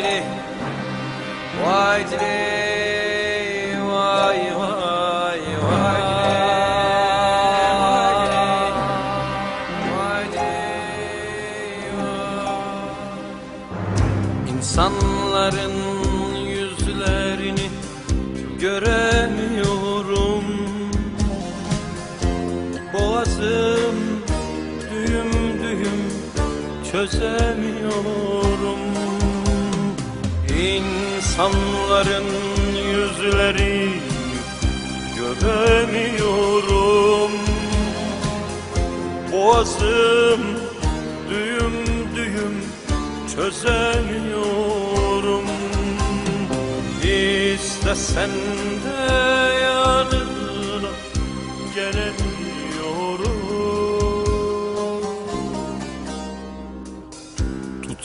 Diley, vay diley, vay. İnsanların yüzlerini göremiyorum. Boğazım düğüm düğüm çözemiyorum İnsanların yüzlerini göremiyorum. Boğazım düğüm düğüm çözemiyorum. İstesen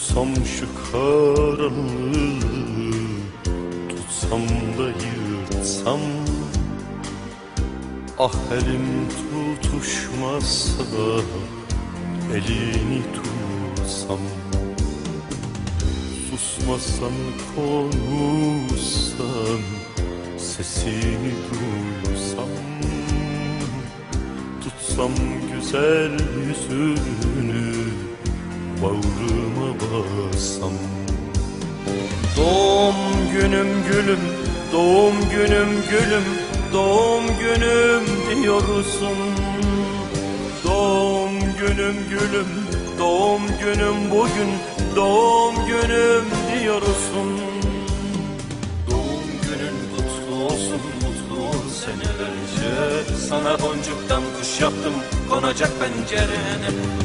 Tutsam şu karanlığı Tutsam da yırtsam. Ah elim tutuşmazsa Elini tutsam. Susmasan konuşsan Sesini duysam. Tutsam güzel yüzünü Bağrıma bassam. Doğum günüm gülüm Doğum günüm gülüm Doğum günüm diyorsun. Doğum günüm gülüm Doğum günüm bugün Doğum günüm diyorsun. Doğum günün kutlu olsun mutlu ol senelerce Sana boncuktan kuş yaptım konacak pencerene